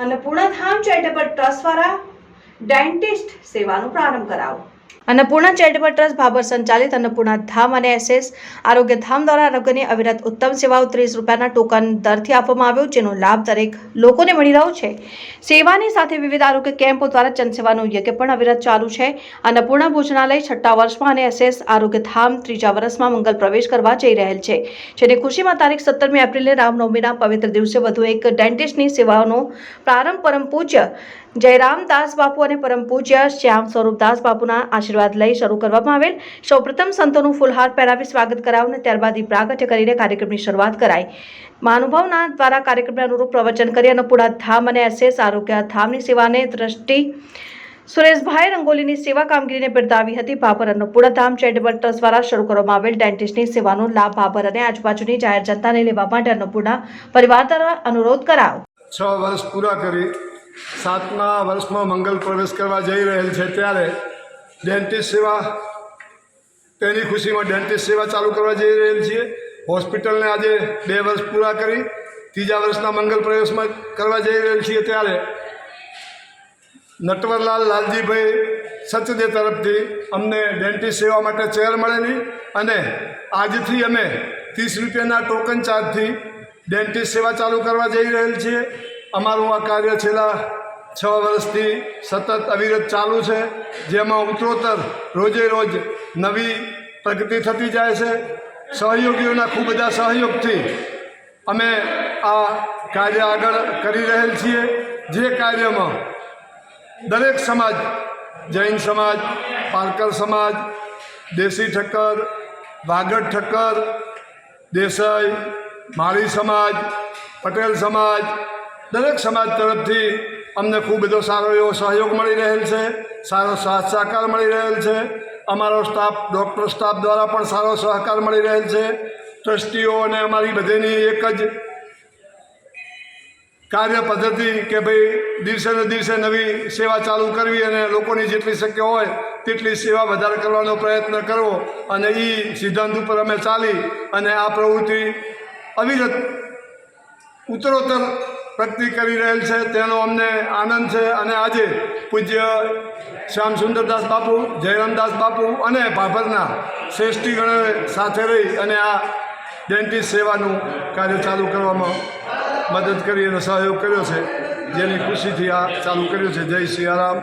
Annapurna Purnadham charitable trust દ્વારા dentist સેવાનો પ્રારંભ કરાવો. અન્નપૂર્ણા ચેરિટેબલ ટ્રસ્ટ ભાબર સંચાલિત અન્નપૂર્ણા ધામ અને એસએસ આરોગ્ય ધામ દ્વારા આરોગ્યની અવિરત ઉત્તમ સેવાઓ ત્રીસ રૂપિયાના ટોકન દરથી આપવામાં આવ્યો, જેનો લાભ દરેક લોકોને મળી રહ્યો છે. સેવાની સાથે વિવિધ આરોગ્ય કેમ્પો દ્વારા જનસેવાનું યજ્ઞ પણ અવિરત ચાલુ છે. અન્નપૂર્ણા ભોજનાલય છઠ્ઠા વર્ષમાં અને એસએસ આરોગ્ય ધામ ત્રીજા વર્ષમાં મંગલ પ્રવેશ કરવા જઈ રહેલ છે. જેની ખુશીમાં તારીખ સત્તરમી એપ્રિલે રામનવમીના પવિત્ર દિવસે વધુ એક ડેન્ટિસ્ટની સેવાનો પ્રારંભ પરમ પૂજ્ય જયરામદાસ બાપુ અને પરમ પૂજ્ય શ્યામ સ્વરૂપ દાસ બાપુના આશીર્વાદ લઈ શરૂ કરવામાં આવેલ. સૌપ્રથમ સંતોનું ફૂલહાર પહેરાવી સ્વાગત કરાવ્યું અને ત્યારબાદ પ્રાગટ્ય કરીને કાર્યક્રમની શરૂઆત કરાઈ. મહાનુભાવના દ્વારા કાર્યક્રમને અનુરૂપ પ્રવચન કરી અન્નપૂર્ણા ધામ અને એસએસ આરોગ્ય ધામની સેવાને દ્રષ્ટિ સુરેશભાઈ રંગોલીની સેવા કામગીરીને બિરદાવી હતી. ભાભર અન્નપૂર્ણા ધામ ચેરિટેબલ ટ્રસ્ટ દ્વારા શરૂ કરવામાં આવેલ ડેન્ટિસ્ટની સેવાનો લાભ ભાભર અને આજુબાજુની જાહેર જનતાને લેવા માટે અન્નપૂર્ણા પરિવાર દ્વારા અનુરોધ કરાયો. છ વર્ષ પૂરા કરી સાતમા વર્ષમાં મંગલ પ્રવેશ કરવા જઈ રહેલ છે ત્યારે ડેન્ટિસ્ટ સેવા, તેની ખુશીમાં ડેન્ટિસ્ટ સેવા ચાલુ કરવા જઈ રહેલ છીએ. હોસ્પિટલને આજે બે વર્ષ પૂરા કરી, ત્રીજા વર્ષના મંગલ પ્રવેશમાં કરવા જઈ રહેલ છીએ ત્યારે નટવરલાલ લાલજીભાઈ સચદે તરફથી અમને ડેન્ટિસ્ટ સેવા માટે ચેર મળેલી અને આજથી અમે ત્રીસ રૂપિયાના ટોકન ચાર્જથી ડેન્ટિસ્ટ સેવા ચાલુ કરવા જઈ રહેલ છીએ. અમારું આ કાર્ય છેલ્લા છ વર્ષથી સતત અવિરત ચાલુ છે, જેમાં ઉત્તરોત્તર રોજે રોજ નવી પ્રગતિ થતી જાય છે. સહયોગીઓના ખૂબ બધા સહયોગથી અમે આ કાર્ય આગળ કરી રહેલ છીએ. જે કાર્યમાં દરેક સમાજ, જૈન સમાજ પારકર સમાજ, દેશી ઠક્કર, વાગડ ઠક્કર, દેસાઈ, માળી સમાજ, પટેલ સમાજ દરેક સમાજ તરફથી અમને ખૂબ બધો સારો એવો સહયોગ મળી રહેલ છે, સારો સાથ સહકાર મળી રહેલ છે. અમારો સ્ટાફ, ડૉક્ટર સ્ટાફ દ્વારા પણ સારો સહકાર મળી રહેલ છે. ટ્રસ્ટીઓ અને અમારી બધીની એક જ કાર્ય પદ્ધતિ કે ભાઈ દિવસે ને દિવસે નવી સેવા ચાલુ કરવી અને લોકોની જેટલી શક્ય હોય તેટલી સેવા વધારે કરવાનો પ્રયત્ન કરવો અને એ સિદ્ધાંત ઉપર અમે ચાલી અને આ પ્રવૃત્તિ અવિરત ઉત્તરોત્તર પ્રગતિ કરી રહેલ છે, તેનો અમને આનંદ છે અને આજે પૂજ્ય શ્યામ સુંદરદાસ બાપુ, જયરામદાસ બાપુ અને ભાભરના શ્રેષ્ઠીગણે સાથે રહી અને આ ડેન્ટિસ્ટ સેવાનું કાર્ય ચાલુ કરવામાં મદદ કરી અને સહયોગ કર્યો છે. જેની ખુશીથી આ ચાલુ કર્યું છે. જય સિયારામ